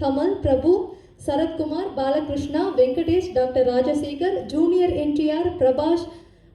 Kamal Prabhu Sarathkumar Balakrishna Venkatesh doctor Rajasekhar junior NTR Prabhas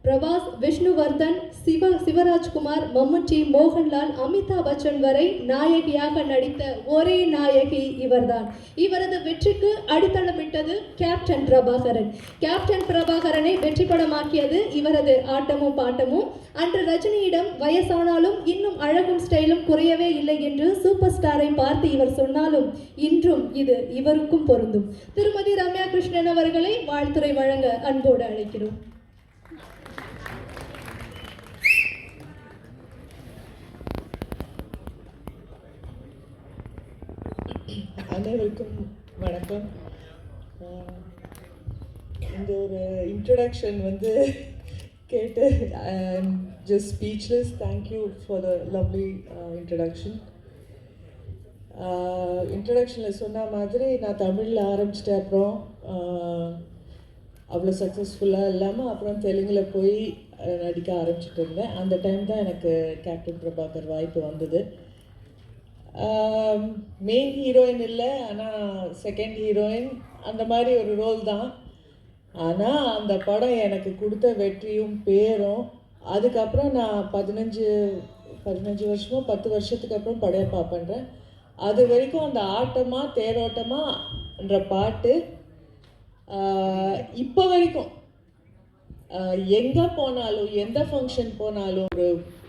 Prabhas Vishnuvardhan Shiva Shivarajkumar Mammootty Mohanlal Amitabh Bachchan வரை நாயகியாக நடித்த ஒரே நாயகி இவர்தான். இவரது வெற்றிக்கு அடித்தளமிட்டது கேப்டன் பிரபாகரன். கேப்டன் பிரபாகரனை வெற்றி படமாக்கியது இவரது ஆட்டமும் பாட்டமும். அன்று ரஜினியிடம் வயசானாலும் இன்னும் அழகும் ஸ்டைலும் குறையவே இல்லை என்று சூப்பர் ஸ்டாரை பார்த்து இவர் சொன்னாலும் இன்றும் இது இவருக்கும் பொருந்தும். திருமதி ரம்யா கிருஷ்ணன் அவர்களை வாழ்த்துறை வழங்க அன்போடு அழைக்கிறோம். அனைவருக்கும் வணக்கம். இந்த ஒரு இன்ட்ரடக்ஷன் வந்து கேட்டு just speechless thank you for the lovely introduction இன்ட்ரடக்ஷனில் சொன்ன மாதிரி நான் தமிழில் ஆரம்பிச்சிட்டேன். அப்புறம் அவ்வளோ சக்ஸஸ்ஃபுல்லாக இல்லாமல் அப்புறம் தெலுங்கில் போய் நடிக்க ஆரம்பிச்சிட்டு இருந்தேன். அந்த டைம் தான் எனக்கு கேப்டன் பிரபாகர் வாய்ப்பு வந்தது. மெயின் ஹீரோயின் இல்லை ஆனால் செகண்ட் ஹீரோயின் அந்த மாதிரி ஒரு ரோல் தான். ஆனால் அந்த படம் எனக்கு கொடுத்த வெற்றியும் பேரும் அதுக்கப்புறம் நான் பதினஞ்சு பதினஞ்சு வருஷமோ பத்து வருஷத்துக்கு அப்புறம் படையப்பா பண்ணுறேன் அது வரைக்கும் அந்த ஆட்டமா தேரோட்டமாகன்ற பாட்டு இப்போ வரைக்கும் எங்கே போனாலும் எந்த ஃபங்க்ஷன் போனாலும் ஒரு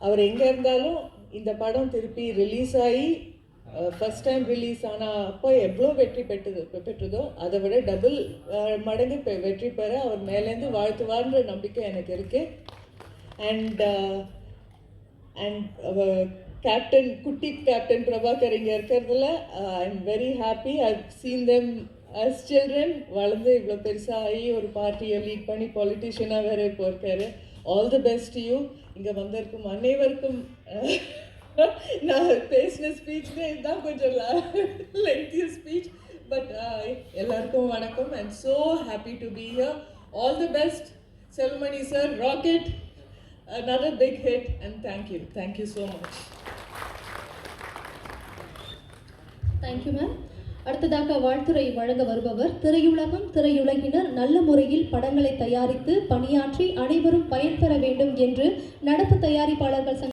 அவர் எங்கே இருந்தாலும் இந்த படம் திருப்பி ரிலீஸ் ஆகி ஃபஸ்ட் டைம் ரிலீஸ் ஆனால் அப்போ எவ்வளோ வெற்றி பெற்றது பெற்றதோ அதை விட டபுள் மடங்கு பெ- வெற்றி பெற அவர் மேலேருந்து வாழ்த்துவார்ன்ற நம்பிக்கை எனக்கு இருக்குது அண்ட் அண்ட் கேப்டன் குட்டி கேப்டன் பிரபாகர் இங்கே இருக்கிறதுல I am very happy I seen them as children வளர்ந்து இவ்வளோ பெருசாகி ஒரு பார்ட்டியை லீட் பண்ணி பொலிட்டிஷியனாக வேற இப்போ இருக்காரு. ஆல் தி பெஸ்ட் யூ இங்கே வந்திருக்கும் அனைவருக்கும் நான் பேசின ஸ்பீச்ல இதுதான் கொஞ்சம் லென்த்திய ஸ்பீச் பட் எல்லாருக்கும் வணக்கம். And so happy to be here all the best Selvamani sir rocket another big hit and thank you. Thank you so much. Thank you ma'am அடுத்ததாக வாழ்த்துறை வழங்க வருபவர் திரையுலகம் திரையுலகினர் நல்ல முறையில் படங்களை தயாரித்து பணியாற்றி அனைவரும் பயன்பெற வேண்டும் என்று நடப்பு தயாரிப்பாளர்கள் சங்க